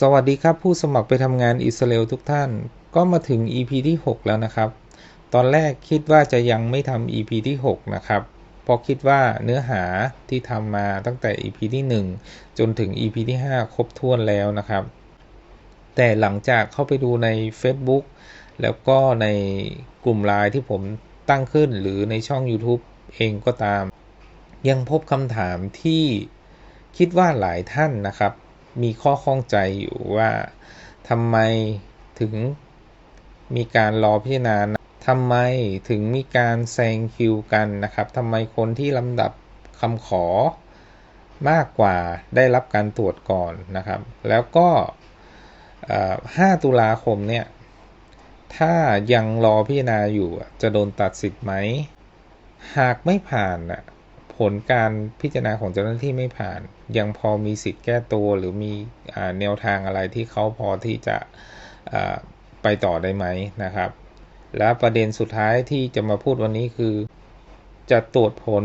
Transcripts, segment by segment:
สวัสดีครับผู้สมัครไปทำงานอิสราเอลทุกท่าน ก็มาถึง EP ที่ 6 แล้วนะครับ ตอนแรกคิดว่าจะยังไม่ทำ EP ที่ 6 นะครับเพราะคิดว่าเนื้อหาที่ทำมาตั้งแต่ EP ที่ 1 จนถึง EP ที่ 5 ครบถ้วนแล้วนะครับ แต่หลังจากเข้าไปดูใน Facebook แล้วก็ในกลุ่มไลน์ที่ผมตั้งขึ้นหรือในช่อง YouTube เองก็ตาม ยังพบคำถามที่คิดว่าหลายท่านนะครับ มีข้อข้องใจอยู่ว่าทำไมถึงมีการรอพิจารณาทำไมถึงมีการแซงคิวกันนะครับทำไมคนที่ลำดับคำขอมากกว่าได้รับการตรวจก่อนนะครับ แล้วก็ 5 ตุลาคมเนี่ย ถ้ายังรอพิจารณาอยู่จะโดนตัดสิทธิ์ไหม หากไม่ผ่านผ ลการพิจารณาของเจ้าหน้าที่ไม่ผ่าน ยังพอมีสิทธิ์แก้ตัวหรือมีแนวทางอะไรที่เขาพอที่จะไปต่อได้ไหมนะครับ และประเด็นสุดท้ายที่จะมาพูดวันนี้คือ จะตรวจผล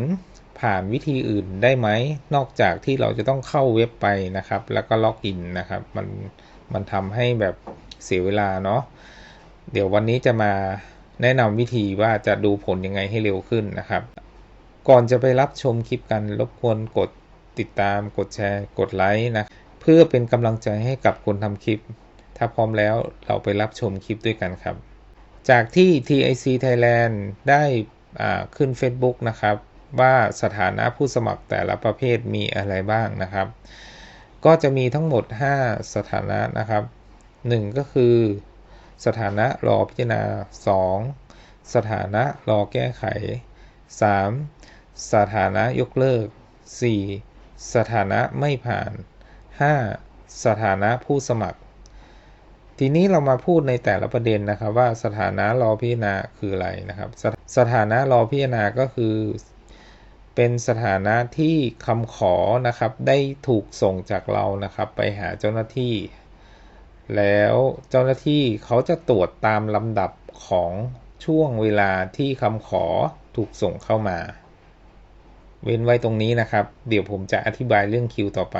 ผ่านวิธีอื่นได้ไหม นอกจากที่เราจะต้องเข้าเว็บไปนะครับ แล้วก็ล็อกอินนะครับ มันมันทำให้แบบเสียเวลาเนาะเดี๋ยววันนี้จะมาแนะนำวิธีว่าจะดูผลยังไงให้เร็วขึ้นนะครับ ก่อนจะไปรับชมคลิปกันรบกวนกดติดตาม กดแชร์ กดไลค์นะ เพื่อเป็นกำลังใจให้กับคนทำคลิป ถ้าพร้อมแล้วเราไปรับชมคลิปด้วยกันครับ จากที่ TIC Thailand ได้ขึ้น Facebook นะครับ ว่าสถานะผู้สมัครแต่ละประเภทมีอะไรบ้างนะครับ ก็จะมีทั้งหมด 5 สถานะนะครับ 1 ก็คือ สถานะรอพิจารณา 2 สถานะรอแก้ไข 3. สถานะยกเลิก 4. สถานะไม่ผ่าน 5. สถานะผู้สมัคร ทีนี้เรามาพูดในแต่ละประเด็นนะครับว่าสถานะรอพิจารณาคืออะไรนะครับสสถานะรอพิจารณาก็คือ เป็นสถานะที่คำขอนะครับได้ถูกส่งจากเรานะครับไปหาเจ้าหน้าที่ แล้วเจ้าหน้าที่เขาจะตรวจตามลำดับของช่วงเวลาที่คำขอถูกส่งเข้ามา เว้นไว้ตรงนี้นะครับ เดี๋ยวผมจะอธิบายเรื่องคิวต่อไป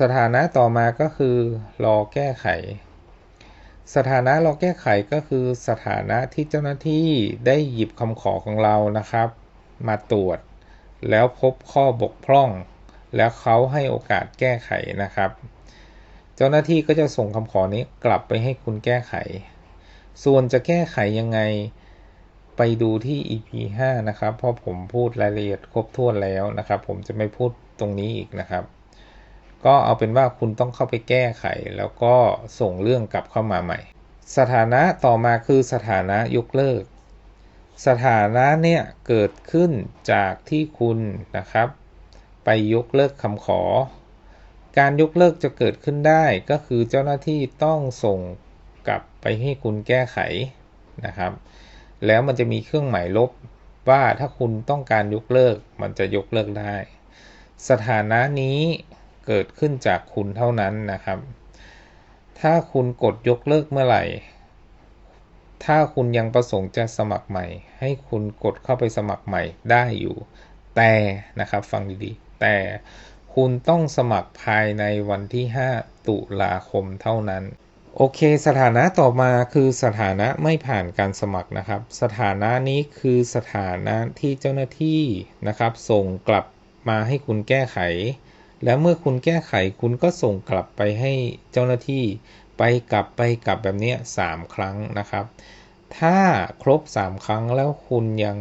สถานะต่อมาก็คือ รอแก้ไข สถานะรอแก้ไขก็คือสถานะที่เจ้าหน้าที่ได้หยิบคำขอของเรานะครับ มาตรวจ แล้วพบข้อบกพร่อง แล้วเขาให้โอกาสแก้ไขนะครับ เจ้าหน้าที่ก็จะส่งคำขอนี้กลับไปให้คุณแก้ไข ส่วนจะแก้ไขยังไง ไปดูที่ EP 5 นะครับ เพราะผมพูดรายละเอียดครบถ้วนแล้วนะครับ ผมจะไม่พูดตรงนี้อีกนะครับ ก็เอาเป็นว่าคุณต้องเข้าไปแก้ไข แล้วก็ส่งเรื่องกลับเข้ามาใหม่ สถานะต่อมาคือสถานะยกเลิก สถานะเนี่ยเกิดขึ้นจากที่คุณนะครับ ไปยกเลิกคำขอ การยกเลิกจะเกิดขึ้นได้ก็คือเจ้าหน้าที่ต้องส่งกลับไปให้คุณแก้ไขนะครับ แล้วมันจะมีเครื่องหมายลบว่าถ้าคุณต้องการยกเลิก มันจะยกเลิกได้ สถานะนี้เกิดขึ้นจากคุณเท่านั้นนะครับ ถ้าคุณกดยกเลิกเมื่อไหร่ ถ้าคุณยังประสงค์จะสมัครใหม่ ให้คุณกดเข้าไปสมัครใหม่ได้อยู่ แต่นะครับฟังดีๆ แต่คุณต้องสมัครภายในวันที่ 5 ตุลาคมเท่านั้น โอเค สถานะต่อมาคือสถานะไม่ผ่านการสมัครนะครับ สถานะนี้คือสถานะที่เจ้าหน้าที่นะครับ ส่งกลับมาให้คุณแก้ไข แล้วเมื่อคุณแก้ไขคุณก็ส่งกลับไปให้เจ้าหน้าที่ไปกลับไปกลับแบบนี้3ครั้งนะครับ ถ้าครบ 3 ครั้งแล้วคุณยัง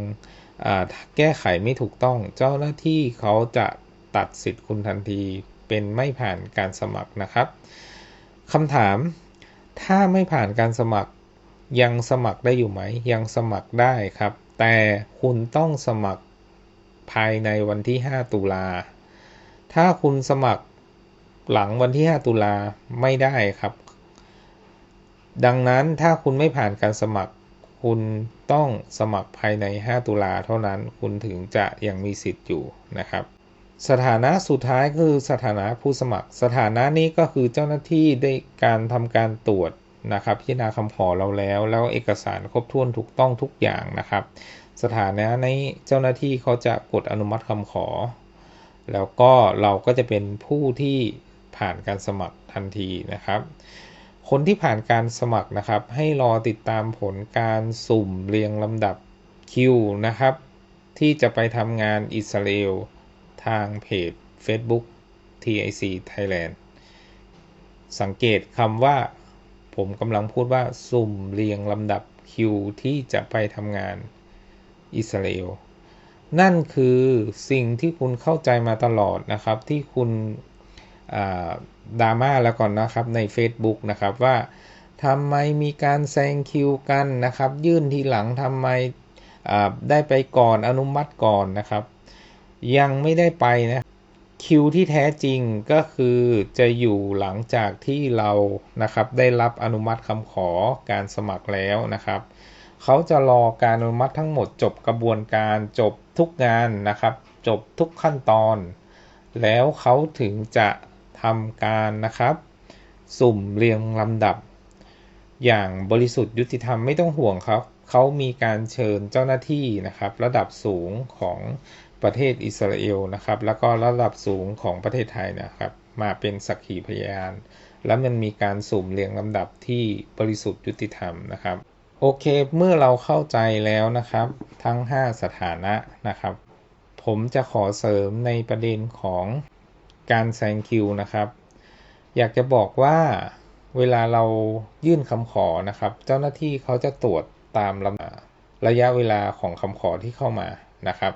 แก้ไขไม่ถูกต้อง เจ้าหน้าที่เขาจะตัดสิทธิ์คุณทันทีเป็นไม่ผ่านการสมัครนะครับคำถาม ถ้าไม่ผ่านการสมัครยังสมัครได้อยู่ไหม ยังสมัครได้ครับ แต่คุณต้องสมัครภายในวันที่ 5 ตุลา ถ้าคุณสมัครหลังวันที่ 5 ตุลาไม่ได้ครับ ดังนั้นถ้าคุณไม่ผ่านการสมัคร คุณต้องสมัครภายใน 5 ตุลาเท่านั้น คุณถึงจะยังมีสิทธิ์อยู่นะครับ สถานะสุดท้ายคือสถานะผู้สมัคร สถานะนี้ก็คือเจ้าหน้าที่ได้การทำการตรวจนะครับพิจารณาคำขอเราแล้ว แล้วเอกสารครบถ้วนถูกต้องทุกอย่างนะครับ สถานะในเจ้าหน้าที่เขาจะกดอนุมัติคำขอ แล้วก็เราก็จะเป็นผู้ที่ผ่านการสมัครทันทีนะครับ คนที่ผ่านการสมัครนะครับ ให้รอติดตามผลการสุ่มเรียงลำดับคิวนะครับ ที่จะไปทำงานอิสราเอล ทางเพจ Facebook TIC Thailand สังเกตคำว่า ผมกำลังพูดว่า สุ่มเรียงลำดับคิวที่จะไปทำงานอิสราเอลนั่นคือสิ่งที่คุณเข้าใจมาตลอดนะครับ ที่คุณดราม่าแล้วก่อนนะครับใน Facebook นะครับว่าทำไมมีการแซงคิวกันนะครับ ยื่นทีหลังทำไมได้ไปก่อนอนุมัติก่อนนะครับ ยังไม่ได้ไปนะคิวที่แท้จริงก็คือจะอยู่หลังจากที่เรานะครับได้รับอนุมัติคำขอการสมัครแล้วนะครับ เขาจะรอการอนุมัติทั้งหมดจบกระบวนการจบทุกงานนะครับ จบทุกขั้นตอน แล้วเขาถึงจะทำการนะครับ สุ่มเรียงลำดับ อย่างบริสุทธิ์ยุติธรรมไม่ต้องห่วงครับ เขามีการเชิญเจ้าหน้าที่นะครับ ระดับสูงของ ประเทศอิสราเอลนะครับ แล้วก็ระดับสูงของประเทศไทยนะครับ มาเป็นสักขีพยาน แล้วมันมีการสุ่มเรียงลำดับที่บริสุทธิ์ยุติธรรมนะครับ โอเคเมื่อเราเข้าใจแล้วนะครับ ทั้ง 5 สถานะนะครับ ผมจะขอเสริมในประเด็นของการแซงคิวนะครับ อยากจะบอกว่าเวลาเรายื่นคำขอนะครับ เจ้าหน้าที่เขาจะตรวจตามระยะเวลาของคำขอที่เข้ามานะครับ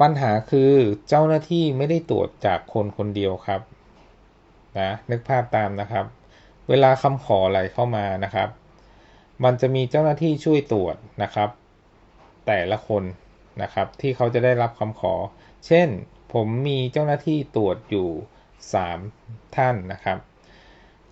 ปัญหาคือเจ้าหน้าที่ไม่ได้ตรวจจากคนคนเดียวครับนะนึกภาพตามนะครับ เวลาคำขออะไรเข้ามานะครับ มันจะมีเจ้าหน้าที่ช่วยตรวจนะครับ แต่ละคนนะครับที่เขาจะได้รับคำขอ เช่น ผมมีเจ้าหน้าที่ตรวจอยู่ 3 ท่านนะครับ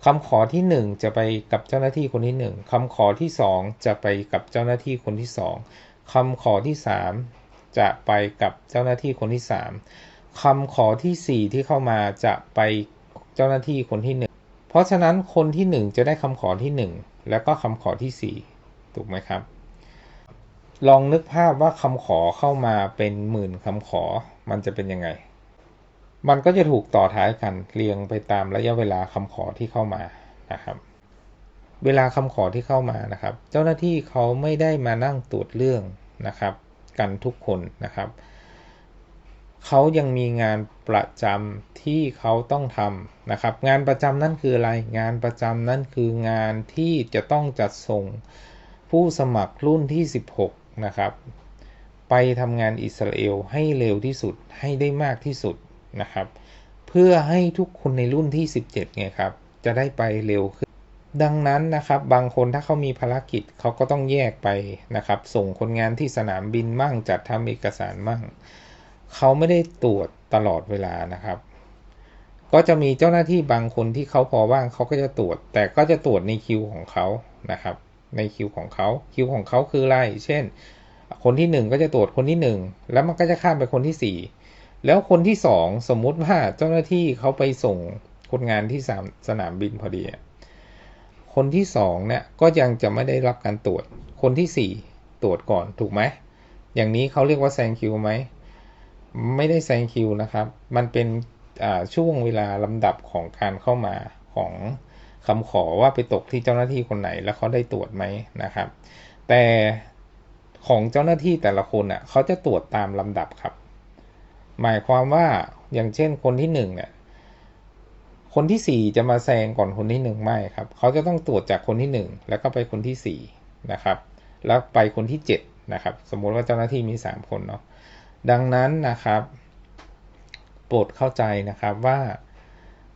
คำขอที่ 1 จะไปกับเจ้าหน้าที่คนที่ 1คำขอที่ 2 จะไปกับเจ้าหน้าที่คนที่ 2คำขอที่ 3 จะไปกับเจ้าหน้าที่คนที่ 3คำขอที่ 4 ที่เข้ามาจะไปเจ้าหน้าที่คนที่ 1 เพราะฉะนั้นคนที่ 1 จะได้คำขอที่ 1 แล้วก็คำขอที่ 4 ถูกไหมครับ ลองนึกภาพว่าคำขอเข้ามาเป็นหมื่นคำขอมันจะเป็นยังไง มันก็จะถูกต่อท้ายกันเรียงไปตามระยะเวลาคำขอที่เข้ามานะครับเวลาคำขอที่เข้ามานะครับ เจ้าหน้าที่เขาไม่ได้มานั่งตรวจเรื่องนะครับ กันทุกคนนะครับ เขายังมีงานประจำที่เขาต้องทำนะครับ งานประจำนั่นคืออะไร งานประจำนั่นคืองานที่จะต้องจัดส่งผู้สมัครรุ่นที่ 16 นะครับ ไปทำงานอิสราเอลให้เร็วที่สุดให้ได้มากที่สุดนะครับ เพื่อให้ทุกคนในรุ่นที่ 17ไงครับ จะได้ไปเร็วขึ้น ดังนั้นนะครับบางคนถ้าเขามีภารกิจเขาก็ต้องแยกไปนะครับ ส่งคนงานที่สนามบินมั่งจัดทำเอกสารมั่งเขาไม่ได้ตรวจตลอดเวลานะครับ ก็จะมีเจ้าหน้าที่บางคนที่เขาพอว่างเขาก็จะตรวจ แต่ก็จะตรวจในคิวของเขานะครับ ในคิวของเขาคิวของเขาคืออะไร เช่น คนที่ 1 ก็จะตรวจคนที่ 1 แล้วมันก็จะข้ามไปคนที่ 4 แล้วคนที่ 2 สมมุติว่าเจ้าหน้าที่เขาไปส่งคนงานที่สนามบินพอดี คนที่2เนี่ยก็ยังจะไม่ได้รับการตรวจ คนที่4ตรวจก่อนถูกไหม อย่างนี้เขาเรียกว่าแซงคิวไหม ไม่ได้แซงคิวนะครับ มันเป็นช่วงเวลาลำดับของการเข้ามาของคำขอว่าไปตกที่เจ้าหน้าที่คนไหนแล้วเขาได้ตรวจไหมนะครับ แต่ของเจ้าหน้าที่แต่ละคนอะเขาจะตรวจตามลำดับครับ หมายความว่าอย่างเช่นคนที่1เนี่ย คนที่ 4 จะมาแซงก่อนคนที่ 1 ไม่ครับ เขาจะต้องตรวจจากคนที่ 1 แล้วก็ไปคนที่ 4 นะครับ แล้วไปคนที่ 7 นะครับ สมมุติว่าเจ้าหน้าที่มี 3 คนเนาะ ดังนั้นนะครับ โปรดเข้าใจนะครับว่า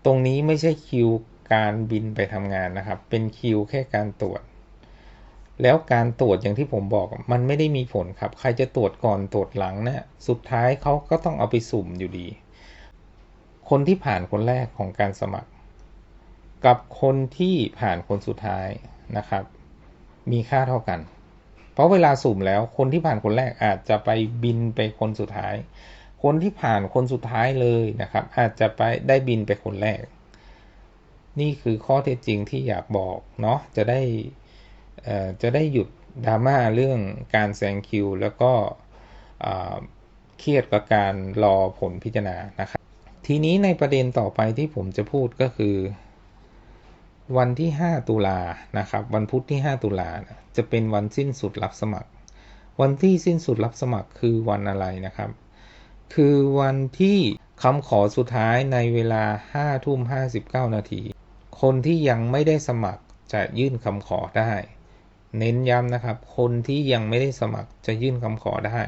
ตรงนี้ไม่ใช่คิวการบินไปทำงานนะครับ เป็นคิวแค่การตรวจ แล้วการตรวจอย่างที่ผมบอกมันไม่ได้มีผลครับ ใครจะตรวจก่อนตรวจหลังเนะี่ยสุดท้ายเขาก็ต้องเอาไปสุ่มอยู่ดี คนที่ผ่านคนแรกของการสมัคร กับคนที่ผ่านคนสุดท้ายนะครับ มีค่าเท่ากัน เพราะเวลาสุ่มแล้วคนที่ผ่านคนแรกอาจจะไปบินไปคนสุดท้าย คนที่ผ่านคนสุดท้ายเลยนะครับ อาจจะไปได้บินไปคนแรก นี่คือข้อเท็จจริงที่อยากบอกเนาะจะได้จะได้หยุดดราม่าเรื่องการแซงคิว แล้วก็เครียดกับการรอผลพิจารณานะครับ ทีนี้ในประเด็นต่อไปที่ผมจะพูดก็คือ วันที่ 5 ตุลานะครับ วันพุธที่ 5 ตุลาจะเป็นวันสิ้นสุดรับสมัคร วันที่สิ้นสุดรับสมัครคือวันอะไรนะครับ คือวันที่คำขอสุดท้ายในเวลา5ทุ่ม59 นาที คนที่ยังไม่ได้สมัครจะยื่นคำขอได้ เน้นย้ำนะครับ คนที่ยังไม่ได้สมัครจะยื่นคำขอได้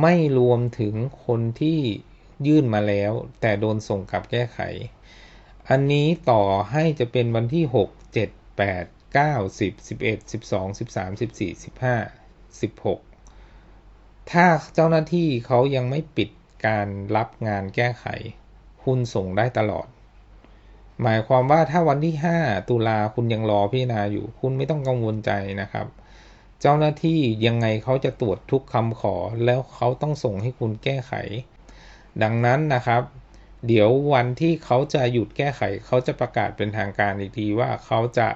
ไม่รวมถึงคนที่ ยื่นมาแล้ว แต่โดนส่งกลับแก้ไข อันนี้ต่อให้จะเป็นวันที่ 6 7 8 9 10 11 12 13 14 15 16 ถ้าเจ้าหน้าที่เขายังไม่ปิดการรับงานแก้ไข คุณส่งได้ตลอด หมายความว่าถ้าวันที่ 5 ตุลาคุณยังรอพิจารณาอยู่ คุณไม่ต้องกังวลใจนะครับเจ้าหน้าที่ยังไงเขาจะตรวจทุกคำขอแล้วเขาต้องส่งให้คุณแก้ไข ดังนั้นนะครับ เดี๋ยววันที่เขาจะหยุดแก้ไข เขาจะประกาศเป็นทางการอีกทีว่าเขาจะ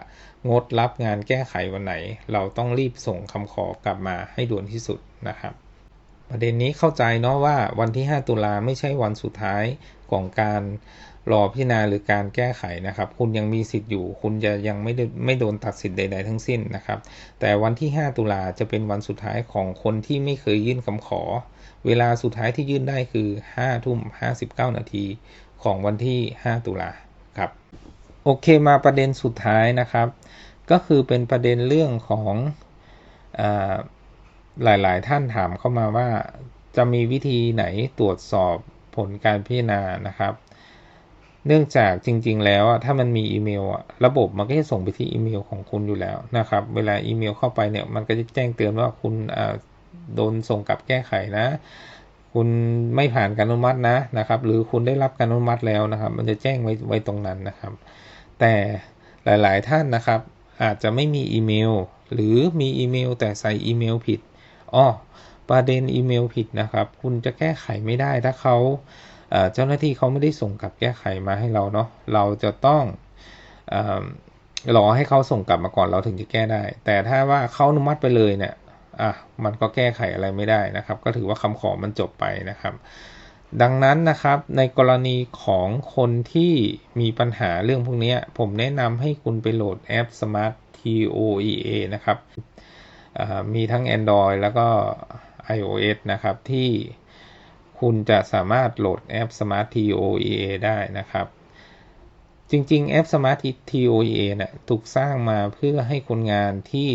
งดรับงานแก้ไขวันไหน เราต้องรีบส่งคำขอกลับมาให้ด่วนที่สุดนะครับ ประเด็นนี้เข้าใจเนาะว่าวันที่ 5 ตุลาไม่ใช่วันสุดท้ายของการ รอพิจารณาหรือการแก้ไขนะครับ คุณยังมีสิทธิ์อยู่ คุณจะยังไม่ไม่โดนตัดสิทธิ์ใด ๆ ทั้งสิ้นนะครับ แต่วันที่ 5 ตุลาจะเป็นวันสุดท้ายของคนที่ไม่เคยยื่นคำขอ เวลาสุดท้ายที่ยื่นได้คือ 5 ทุ่ม 59 นาทีของวันที่ 5 ตุลาครับโอเคมาประเด็นสุดท้ายนะครับ ก็คือเป็นประเด็นเรื่องของอหลายๆ ท่านถามเข้ามาว่าจะมีวิธีไหนตรวจสอบผลการพิจารณานะครับ เนื่องจากจริง ๆ แล้วถ้ามันมีอีเมลระบบมันก็จะส่งไปที่อีเมลของคุณอยู่แล้วนะครับ เวลาอีเมลเข้าไปเนี่ยมันก็จะแจ้งเตือนว่าคุณโดนส่งกลับแก้ไขนะ คุณไม่ผ่านการอนุมัตินะนะครับ หรือคุณได้รับการอนุมัติแล้วนะครับ มันจะแจ้งไว้ไว้ตรงนั้นนะครับ แต่หลายๆท่านนะครับ อาจจะไม่มีอีเมล หรือมีอีเมล แต่ใส่อีเมลผิดอ้อประเด็นอีเมลผิดนะครับ คุณจะแก้ไขไม่ได้ถ้าเขา เจ้าหน้าที่เขาไม่ได้ส่งกลับแก้ไขมาให้เราเนาะเราจะต้องรอให้เขาส่งกลับมาก่อนเราถึงจะแก้ได้ แต่ถ้าว่าเขาอนุมัติไปเลยเนี่ยอะมันก็แก้ไขอะไรไม่ได้นะครับ ก็ถือว่าคำขอมันจบไปนะครับ ดังนั้นนะครับในกรณีของคนที่มีปัญหาเรื่องพวกนี้ผมแนะนำให้คุณไปโหลดแอป Smart TOEA นะครับมีทั้ง Android แล้วก็ iOS นะครับที่ คุณจะสามารถโหลดแอป Smart TOEA ได้นะครับ จริงๆ แอป Smart TOEA เนี่ยถูกสร้างมาเพื่อให้คนงานที่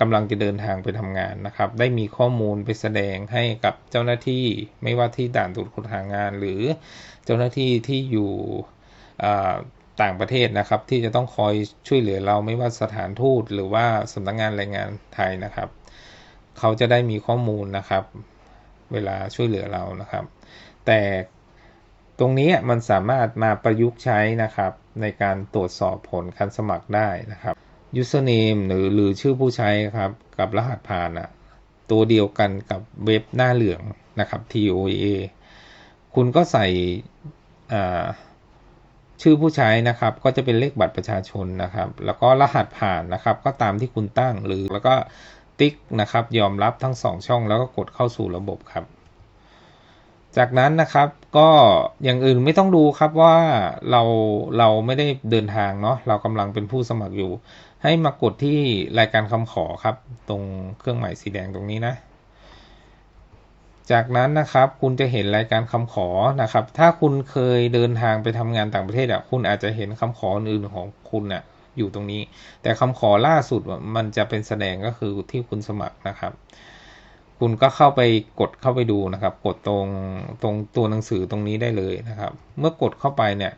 กำลังจะเดินทางไปทำงานนะครับ ได้มีข้อมูลไปแสดงให้กับเจ้าหน้าที่ไม่ว่าที่ด่านตรวจคนทางงาน หรือเจ้าหน้าที่ที่อยู่ต่างประเทศนะครับ ที่จะต้องคอยช่วยเหลือเราไม่ว่าสถานทูตหรือว่าสำนักงงานแรงงานไทยนะครับ เขาจะได้มีข้อมูลนะครับ เวลาช่วยเหลือเรานะครับ แต่ตรงนี้มันสามารถมาประยุกต์ใช้นะครับ ในการตรวจสอบผลการสมัครได้นะครับ username หรือหรือชื่อผู้ใช้ครับ กับรหัสผ่านอะตัวเดียวกันกับเว็บหน้าเหลืองนะครับ TOA คุณก็ใส่ชื่อผู้ใช้นะครับ ก็จะเป็นเลขบัตรประชาชนนะครับ แล้วก็รหัสผ่านนะครับ ก็ตามที่คุณตั้งหรือแล้วก็ ติ๊กนะครับ ยอมรับทั้ง 2 ช่องแล้วก็กดเข้าสู่ระบบครับ จากนั้นนะครับก็อย่างอื่นไม่ต้องดูครับว่าเราเราไม่ได้เดินทางเนาะเรากำลังเป็นผู้สมัครอยู่ ให้มากดที่รายการคำขอครับ ตรงเครื่องหมายสีแดงตรงนี้นะ จากนั้นนะครับคุณจะเห็นรายการคำขอนะครับ ถ้าคุณเคยเดินทางไปทำงานต่างประเทศอะคุณอาจจะเห็นคำขออื่นของคุณอะ อยู่ตรงนี้ แต่คำขอล่าสุดมันจะเป็นแสดงก็คือที่คุณสมัครนะครับ คุณก็เข้าไปกดเข้าไปดูนะครับ กดตรงตรงตัวหนังสือตรงนี้ได้เลยนะครับ เมื่อกดเข้าไปเนี่ย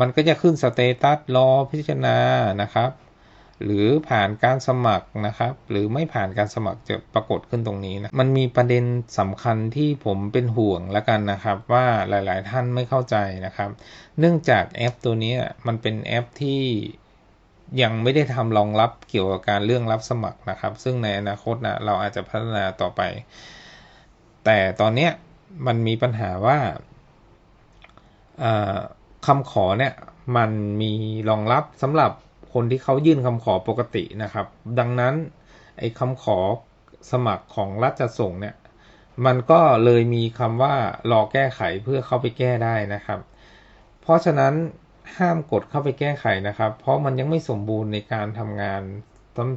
มันก็จะขึ้นสเตตัสรอพิจารณานะครับ หรือผ่านการสมัครนะครับ หรือไม่ผ่านการสมัครจะปรากฏขึ้นตรงนี้นะมันมีประเด็นสำคัญที่ผมเป็นห่วงแล้วกันนะครับ ว่าหลาย ๆ ท่านไม่เข้าใจนะครับ เนื่องจากแอปตัวนี้มันเป็นแอปที่ ยังไม่ได้ทำรองรับเกี่ยวกับการเรื่องรับสมัครนะครับ ซึ่งในอนาคตนะเราอาจจะพัฒนาต่อไป แต่ตอนนี้มันมีปัญหาว่าคำขอเนี่ยมันมีรองรับสำหรับคนที่เขายื่นคำขอปกตินะครับ ดังนั้นไอ้คำขอสมัครของรัฐจัดส่งเนี่ย มันก็เลยมีคำว่ารอแก้ไขเพื่อเข้าไปแก้ได้นะครับ เพราะฉะนั้น ห้ามกดเข้าไปแก้ไขนะครับ เพราะมันยังไม่สมบูรณ์ในการทำงาน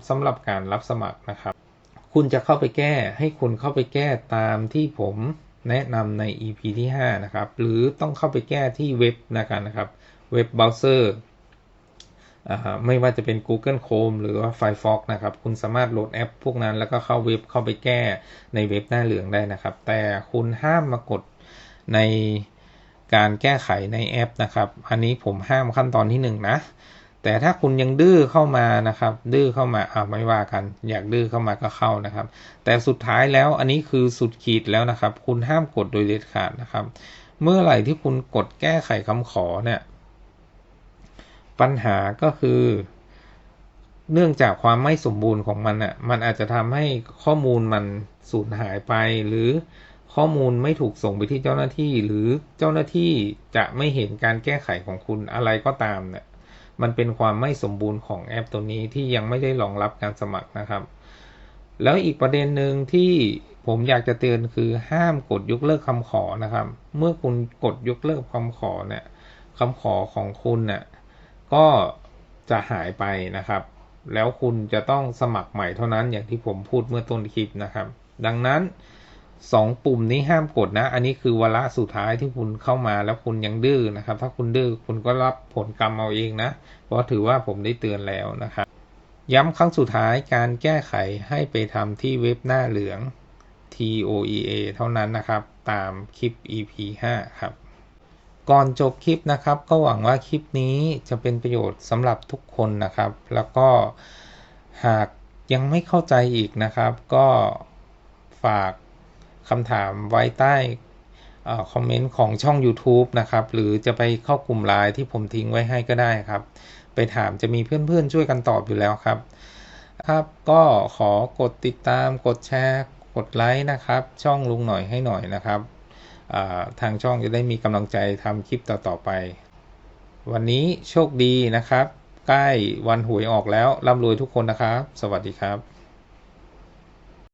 สำหรับการรับสมัครนะครับ คุณจะเข้าไปแก้ให้คุณเข้าไปแก้ตามที่ผมแนะนำใน EP ที่ 5 นะครับ หรือต้องเข้าไปแก้ที่เว็บนะครับนะครับ เว็บเบราว์เซอร์ไม่ว่าจะเป็น Google Chrome หรือว่า Firefox นะครับ คุณสามารถโหลดแอปพวกนั้นแล้วก็เข้าเว็บเข้าไปแก้ในเว็บหน้าเหลืองได้นะครับ แต่คุณห้ามมากดใน การแก้ไขในแอปนะครับ อันนี้ผมห้ามขั้นตอนที่1นงนะ แต่ถ้าคุณยังดื้อเข้ามานะครับ ดื้อเข้ามาอ่าไม่ว่ากัน อยากดื้อเข้ามาก็เข้านะครับ แต่สุดท้ายแล้วอันนี้คือสุดขีดแล้วนะครับ คุณห้ามกดโดยเด็ดขาดนะครับ เมื่อไหร่ที่คุณกดแก้ไขคำขอเนี่ย ปัญหาก็คือเนื่องจากความไม่สมบูรณ์ของมันอะ มันอาจจะทำให้ข้อมูลมันสูญหายไปหรือ ข้อมูลไม่ถูกส่งไปที่เจ้าหน้าที่ หรือเจ้าหน้าที่จะไม่เห็นการแก้ไขของคุณอะไรก็ตามเนี่ยมันเป็นความไม่สมบูรณ์ของแอปตัวนี้ที่ยังไม่ได้รองรับการสมัครนะครับ แล้วอีกประเด็นหนึ่งที่ผมอยากจะเตือนคือห้ามกดยกเลิกคำขอนะครับ เมื่อคุณกดยกเลิกคำขอเนี่ยคำขอของคุณเนี่ยก็จะหายไปนะครับ แล้วคุณจะต้องสมัครใหม่เท่านั้นอย่างที่ผมพูดเมื่อต้นคลิปนะครับ ดังนั้น สองปุ่มนี้ห้ามกดนะ อันนี้คือวาระสุดท้ายที่คุณเข้ามาแล้วคุณยังดื้อนะครับ ถ้าคุณดื้อคุณก็รับผลกรรมเอาเองนะ เพราะถือว่าผมได้เตือนแล้วนะครับ ย้ำครั้งสุดท้ายการแก้ไขให้ไปทำที่เว็บหน้าเหลือง TOEA เท่านั้นนะครับ ตามคลิป EP 5 ครับ ก่อนจบคลิปนะครับ ก็หวังว่าคลิปนี้จะเป็นประโยชน์สำหรับทุกคนนะครับ แล้วก็หากยังไม่เข้าใจอีกนะครับ ก็ฝาก คำถามไว้ใต้คอมเมนต์ของช่อง YouTube นะครับ หรือจะไปเข้ากลุ่มไลน์ที่ผมทิ้งไว้ให้ก็ได้ครับ ไปถามจะมีเพื่อนๆช่วยกันตอบอยู่แล้วครับ ครับก็ขอกดติดตาม กดแชร์ กดไลค์นะครับ ช่องลุงหน่อยให้หน่อยนะครับ ทางช่องจะได้มีกำลังใจทำคลิปต่อๆไป วันนี้โชคดีนะครับ ใกล้วันหวยออกแล้วร่ำรวยทุกคนนะครับ สวัสดีครับ